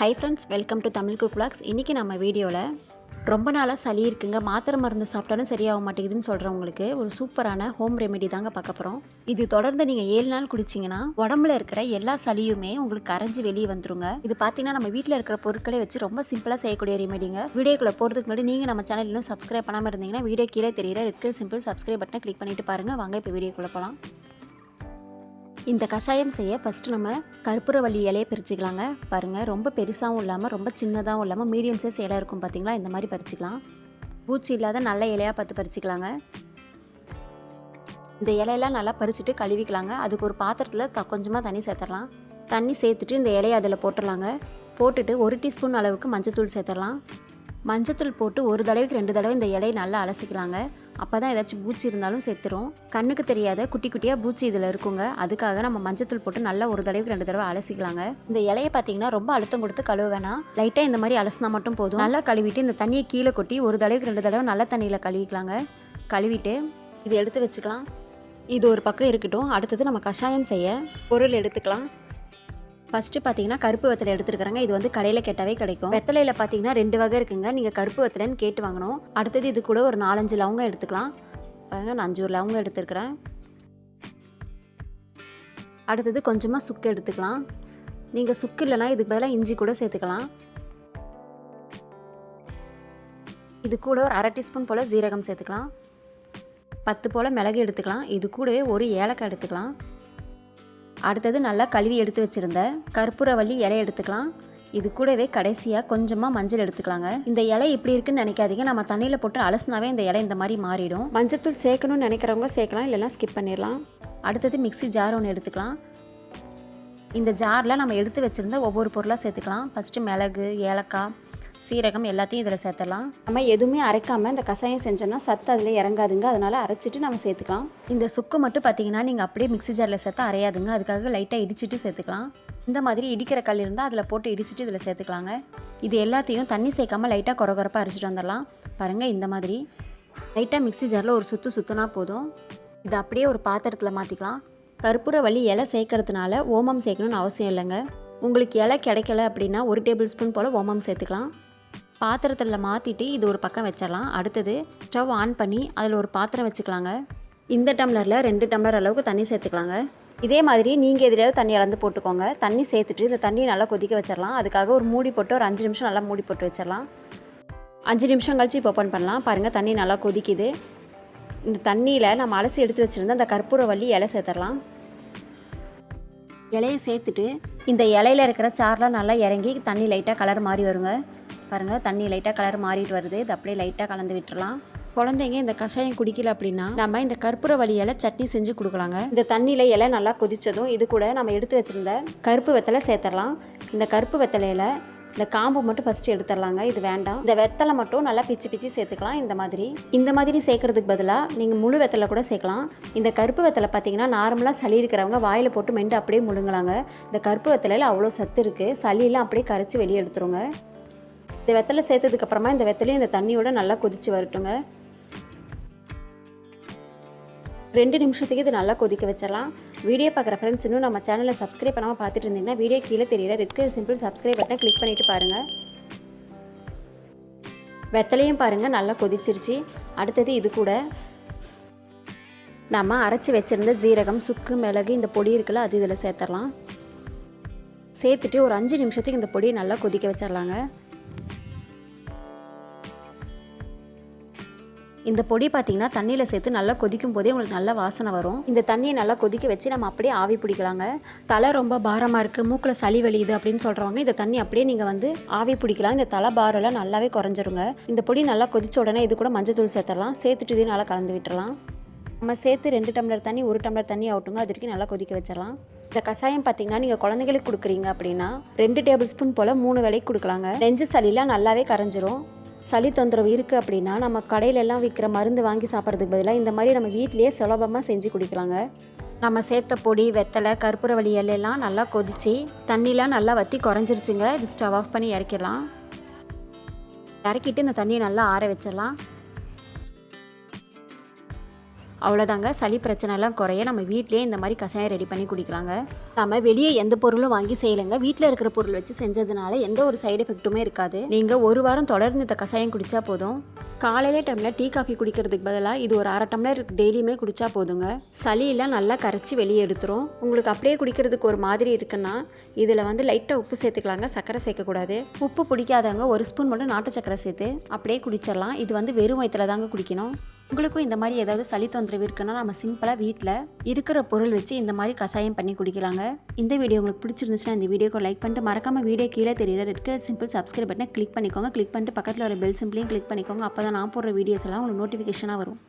Hi friends welcome to Tamil cook blogs இன்றைக்கி நம்ம வீடியோவில் ரொம்ப நாளாக சளி இருக்குங்க. மாத்திரை மருந்து சாப்பிட்டாலும் சரியாக மாட்டேங்குதுன்னு சொல்கிறவங்களுக்கு ஒரு சூப்பரான ஹோம் ரெமெடி தாங்க பார்க்க போகிறோம் இது தொடர்ந்து நீங்கள் ஏழு நாள் குடிச்சிங்கன்னா உடம்புல இருக்கிற எல்லா சளியுமே உங்களுக்கு கரைஞ்சி வெளியே வந்துருங்க. இது பார்த்தீங்கன்னா நம்ம வீட்டில் இருக்கிற பொருட்களை வச்சு ரொம்ப சிம்பிளாக செய்யக்கூடிய ரெமெடிங்க வீடியோக்குள்ளே போகிறதுக்கு முன்னாடி நீங்கள் நம்ம சேனல் இன்னும் சப்ஸ்கிரைப் பண்ணாமல் இருந்தீங்கன்னா வீடியோ கீழே தெரியிற ரெட் சிம்பிள் சப்ஸ்கிரைப் பட்டனை கிளிக் பண்ணிட்டு பாருங்கள் வாங்க இப்போ வீடியோக்குள்ளே போகலாம் இந்த கஷாயம் செய்ய ஃபஸ்ட்டு நம்ம கற்பூரவள்ளி இலையை பறிச்சிக்கலாங்க. பாருங்கள் ரொம்ப பெருசாகவும் இல்லாமல் ரொம்ப சின்னதாகவும் இல்லாமல் மீடியம் சைஸ் இலை இருக்கும் பார்த்தீங்களா இந்த மாதிரி பறிச்சுக்கலாம். பூச்சி இல்லாத நல்ல இலையாக பார்த்து பறிச்சிக்கலாங்க. இந்த இலையெல்லாம் நல்லா பறிச்சுட்டு கழுவிக்கலாங்க. அதுக்கு ஒரு பாத்திரத்தில் த கொஞ்சமாக தண்ணி சேர்த்துடலாம். தண்ணி சேர்த்துட்டு இந்த இலையை அதில் போட்டுடலாங்க. போட்டுட்டு ஒரு டீஸ்பூன் அளவுக்கு மஞ்சத்தூள் சேர்த்துடலாம். மஞ்சத்தூள் போட்டு ஒரு தடவைக்கு ரெண்டு தடவை இந்த இலையை நல்லா அலசிக்கலாங்க. அப்போ தான் ஏதாச்சும் பூச்சி இருந்தாலும் செத்துரும். கண்ணுக்கு தெரியாத குட்டி குட்டியாக பூச்சி இதில் இருக்குங்க. அதுக்காக நம்ம மஞ்சத்தூள் போட்டு நல்லா ஒரு தடவைக்கு ரெண்டு தடவை அலசிக்கலாங்க. இந்த இலையை பார்த்தீங்கன்னா ரொம்ப அழுத்தம் கொடுத்து கழுவ வேணாம் லைட்டாக இந்த மாதிரி அலசினா மட்டும் போதும். நல்லா கழுவிட்டு இந்த தண்ணியை கீழே கொட்டி ஒரு தடவைக்கு ரெண்டு தடவை நல்ல தண்ணியில் கழுவிக்கலாங்க. கழுவிட்டு இது எடுத்து வச்சுக்கலாம். இது ஒரு பக்கம் இருக்கட்டும். அடுத்தது நம்ம கஷாயம் செய்ய பொருள் எடுத்துக்கலாம். ஃபஸ்ட்டு பார்த்தீங்கன்னா கருப்பு வெத்தலை எடுத்துருக்குறாங்க. இது வந்து கடையில் கேட்டாவே கிடைக்கும். வெத்தலையில் பார்த்தீங்கன்னா ரெண்டு வகை இருக்குங்க. நீங்கள் கருப்பு வெத்தலைன்னு கேட்டு வாங்கணும். அடுத்தது இது கூட ஒரு நாலஞ்சு லவங்க எடுத்துக்கலாம். பாருங்கள் நான் அஞ்சு ஒரு லவங்க எடுத்துருக்கிறேன். அடுத்தது கொஞ்சமாக சுக்கு எடுத்துக்கலாம். நீங்கள் சுக்கு இல்லைனா இதுக்கு பதிலாக இஞ்சி கூட சேர்த்துக்கலாம். இது கூட ஒரு அரை டீஸ்பூன் போல் ஜீரகம் சேர்த்துக்கலாம். பத்து போல் மிளகு எடுத்துக்கலாம். இது கூடவே ஒரு ஏலக்காய் எடுத்துக்கலாம். அடுத்தது நல்லா கழுவி எடுத்து வச்சுருந்த கற்பூரவள்ளி இலை எடுத்துக்கலாம். இது கூடவே கடைசியாக கொஞ்சமாக மஞ்சள் எடுத்துக்கலாங்க. இந்த இலை இப்படி இருக்குன்னு நினைக்காதீங்க. நம்ம தண்ணியில் போட்டு அலசினாவே இந்த இலை இந்த மாதிரி மாறிடும். மஞ்சத்தூள் சேர்க்கணும்னு நினைக்கிறவங்க சேர்க்கலாம் இல்லைனா ஸ்கிப் பண்ணிடலாம். அடுத்தது மிக்ஸி ஜார் ஒன்று எடுத்துக்கலாம். இந்த ஜாரில் நம்ம எடுத்து வச்சுருந்த ஒவ்வொரு பொருளாக சேர்த்துக்கலாம். ஃபஸ்ட்டு மிளகு ஏலக்காய் சீரகம் எல்லாத்தையும் இதில் சேர்த்தலாம் நம்ம எதுவுமே அரைக்காமல் இந்த கஷாயம் செஞ்சோம்னா சத்து அதில் இறங்காதுங்க. அதனால் அரைச்சிட்டு நம்ம சேர்த்துக்கலாம். இந்த சுக்கு மட்டும் பார்த்தீங்கன்னா நீங்கள் அப்படியே மிக்ஸி ஜாரில் சேர்த்தா அரையாதுங்க. அதுக்காக லைட்டாக இடிச்சிட்டு சேர்த்துக்கலாம். இந்த மாதிரி இடிக்கிற கல் இருந்தால் அதில் போட்டு இடிச்சிட்டு இதில் சேர்த்துக்கலாங்க. இது எல்லாத்தையும் தண்ணி சேர்க்காமல் லைட்டாக குறகுறப்பாக அரைச்சிட்டு வந்துடலாம். பாருங்கள் இந்த மாதிரி. லைட்டாக மிக்ஸி ஜாரில் ஒரு சுற்று சுற்றினா போதும். இதை அப்படியே ஒரு பாத்திரத்தில் மாற்றிக்கலாம். கற்பூரவள்ளி இலை சேர்க்கறதுனால ஓமம் சேர்க்கணும்னு அவசியம் இல்லைங்க. உங்களுக்கு இலை கிடைக்கல அப்படின்னா ஒரு டேபிள் ஸ்பூன் போல் ஓமம் சேர்த்துக்கலாம். பாத்திரத்தில் மாற்றிட்டு இது ஒரு பக்கம் வச்சிடலாம் அடுத்தது ஸ்டவ் ஆன் பண்ணி அதில் ஒரு பாத்திரம் வச்சுக்கலாங்க. இந்த டம்ளரில் ரெண்டு டம்ளர் அளவுக்கு தண்ணி சேர்த்துக்கலாங்க. இதே மாதிரி நீங்கள் எதிலையாவது தண்ணி அளந்து போட்டுக்கோங்க. தண்ணி சேர்த்துட்டு இந்த தண்ணியை நல்லா கொதிக்க வச்சிடலாம் அதுக்காக ஒரு மூடி போட்டு ஒரு அஞ்சு நிமிஷம் நல்லா மூடி போட்டு வச்சிடலாம் அஞ்சு நிமிஷம் கழிச்சு இப்போ ஓப்பன் பண்ணலாம். பாருங்கள் தண்ணி நல்லா கொதிக்குது. இந்த தண்ணியில் நம்ம அலசி எடுத்து வச்சுருந்த அந்த கற்பூரவள்ளி இலை சேர்த்துடலாம். இலையை சேர்த்துட்டு இந்த இலையில இருக்கிற சாரெலாம் நல்லா இறங்கி தண்ணி லைட்டாக கலர் மாறி வருங்க. பாருங்கள் தண்ணி லைட்டாக கலர் மாறிட்டு வருது. இது அப்படியே லைட்டாக கலந்து விட்டுறலாம். குழந்தைங்க இந்த கஷாயம் குடிக்கல அப்படின்னா நம்ம இந்த கற்பூர இலை சட்னி செஞ்சு கொடுக்கலாங்க. இந்த தண்ணியில் இலை நல்லா கொதித்ததும் இது கூட நம்ம எடுத்து வச்சுருந்த கருப்பு வெத்தலை சேர்த்துடலாம். இந்த கருப்பு வெத்தலையில் இந்த காம்பு மட்டும் ஃபஸ்ட்டு எடுத்துடலாங்க. இது வேண்டாம். இந்த வெத்தலை மட்டும் நல்லா பிச்சு பிச்சு சேர்த்துக்கலாம். இந்த மாதிரி. இந்த மாதிரி சேர்க்கறதுக்கு பதிலாக நீங்கள் முழு வெத்தலை கூட சேர்க்கலாம். இந்த கருப்பு வெத்தலை பார்த்தீங்கன்னா நார்மலாக சளி இருக்கிறவங்க வாயில் போட்டு மெண்டு அப்படியே முழுங்கலாங்க. இந்த கருப்பு வெத்தலையில் அவ்வளோ சத்து இருக்குது சளியெல்லாம் அப்படியே கரைச்சி வெளியே எடுத்துருங்க. இந்த வெத்தலை சேர்த்ததுக்கப்புறமா இந்த வெத்தலையும் இந்த தண்ணியோட நல்லா கொதித்து வரட்டுங்க. ரெண்டு நிமிஷத்துக்கு இது நல்லா கொதிக்க வச்சிடலாம். வீடியோ பார்க்குற ஃப்ரெண்ட்ஸ் இன்னும் நம்ம சேனலை சப்ஸ்கிரைப் பண்ணாமல் பார்த்துட்டு இருந்தீங்கன்னா வீடியோ கீழே தெரியுற ரெட் கலர் சிம்பிள் சப்ஸ்கிரைப் பட்டனை கிளிக் பண்ணிவிட்டு பாருங்கள் வெத்தலையும் பாருங்கள் நல்லா கொதிச்சிருச்சு. அடுத்தது இது கூட நம்ம அரைச்சி வச்சுருந்த ஜீரகம் சுக்கு மிளகு இந்த பொடி இருக்குல்ல அது இதில் சேர்த்துடலாம். சேர்த்துட்டு ஒரு அஞ்சு நிமிஷத்துக்கு இந்த பொடியை நல்லா கொதிக்க வச்சிடலாங்க. இந்த பொடி பார்த்தீங்கன்னா தண்ணியில் சேர்த்து நல்லா கொதிக்கும் போதே உங்களுக்கு நல்ல வாசனை வரும். இந்த தண்ணியை நல்லா கொதிக்க வச்சு நம்ம அப்படியே ஆவி பிடிக்கலாங்க. தலை ரொம்ப பாரமாக இருக்குது மூக்கில் சளி வலியுது அப்படின்னு சொல்கிறவங்க இந்த தண்ணி அப்படியே நீங்கள் வந்து ஆவி பிடிக்கலாம். இந்த தலை பாரெல்லாம் நல்லாவே குறைஞ்சிருங்க. இந்த பொடி நல்லா கொதிச்ச உடனே இது கூட மஞ்சள் தூள் சேர்த்துடலாம். சேர்த்துட்டு இதையும் நல்லா கலந்து விட்டுறலாம் நம்ம சேர்த்து ரெண்டு டம்ளர் தண்ணி ஒரு டம்ளர் தண்ணி ஆகட்டுங்க. அது வரைக்கும் நல்லா கொதிக்க வச்சிடலாம். இந்த கஷாயம் பார்த்தீங்கன்னா நீங்கள் குழந்தைகளுக்கு கொடுக்குறீங்க அப்படின்னா ரெண்டு டேபிள் ஸ்பூன் போல் மூணு வேலைக்கு கொடுக்கலாங்க. நெஞ்சு சளிலாம் நல்லாவே கரைஞ்சிரும். சளி தொந்தரவு இருக்குது அப்படின்னா நம்ம கடையிலெல்லாம் விற்கிற மருந்து வாங்கி சாப்பிட்றதுக்கு பதிலாக இந்த மாதிரி நம்ம வீட்டிலேயே சுலபமாக செஞ்சு குடிக்கலாங்க. நம்ம சேர்த்த பொடி வெத்தலை கற்பூரவள்ளி இலையெல்லாம் நல்லா கொதிச்சு தண்ணிலாம் நல்லா வற்றி குறைஞ்சிருச்சுங்க. இது ஸ்டவ் ஆஃப் பண்ணி இறக்கிடலாம். இறக்கிட்டு இந்த தண்ணியை நல்லா ஆற வச்சிடலாம். அவ்வளோதாங்க சளி பிரச்சனைலாம் குறைய நம்ம வீட்டிலே இந்த மாதிரி கஷாயம் ரெடி பண்ணி குடிக்கலாங்க. நம்ம வெளியே எந்த பொருளும் வாங்கி செய்யலைங்க. வீட்டில் இருக்கிற பொருள் வச்சு செஞ்சதுனால எந்த ஒரு சைடு எஃபெக்ட்டுமே இருக்காது. நீங்கள் ஒரு வாரம் தொடர்ந்து இந்த கஷாயம் குடித்தா போதும். காலையில டைமில் டீ காஃபி குடிக்கிறதுக்கு பதிலாக இது ஒரு அரை டம்ளர் டெய்லியுமே குடித்தா போதுங்க. சளியெல்லாம் நல்லா கரைச்சி வெளியே எடுத்துரும். உங்களுக்கு அப்படியே குடிக்கிறதுக்கு ஒரு மாதிரி இருக்குன்னா இதில் வந்து லைட்டாக உப்பு சேர்த்துக்கலாங்க. சர்க்கரை சேர்க்கக்கூடாது. உப்பு பிடிக்காதவங்க ஒரு ஸ்பூன் மட்டும் நாட்டு சக்கரை சேர்த்து அப்படியே குடிச்சிடலாம். இது வந்து வெறும் வயிற்றில் தாங்க குடிக்கணும். உங்களுக்கும் இந்த மாதிரி ஏதாவது சளி தொந்தரவு இருக்குன்னா நம்ம சிம்பிளாக வீட்டில் இருக்கிற பொருள் வச்சு இந்த மாதிரி கஷாயம் பண்ணி குடிக்கலாங்க. இந்த வீடியோ உங்களுக்கு பிடிச்சிருந்துச்சுன்னா இந்த வீடியோக்கு லைக் பண்ணிட்டு மறக்காம வீடியோ கீழே தெரியுற ரெட் கலர் சிம்பிள் சப்ஸ்கிரைப் பட்டனை கிளிக் பண்ணிக்கோங்க. கிளிக் பண்ணிட்டு பக்கத்தில் ஒரு பெல் சிம்பிளையும் கிளிக் பண்ணிக்கோங்க. அப்போ தான் நான் போடுற வீடியோஸ் எல்லாம் உங்களுக்கு நோட்டிஃபிகேஷனாக வரும்.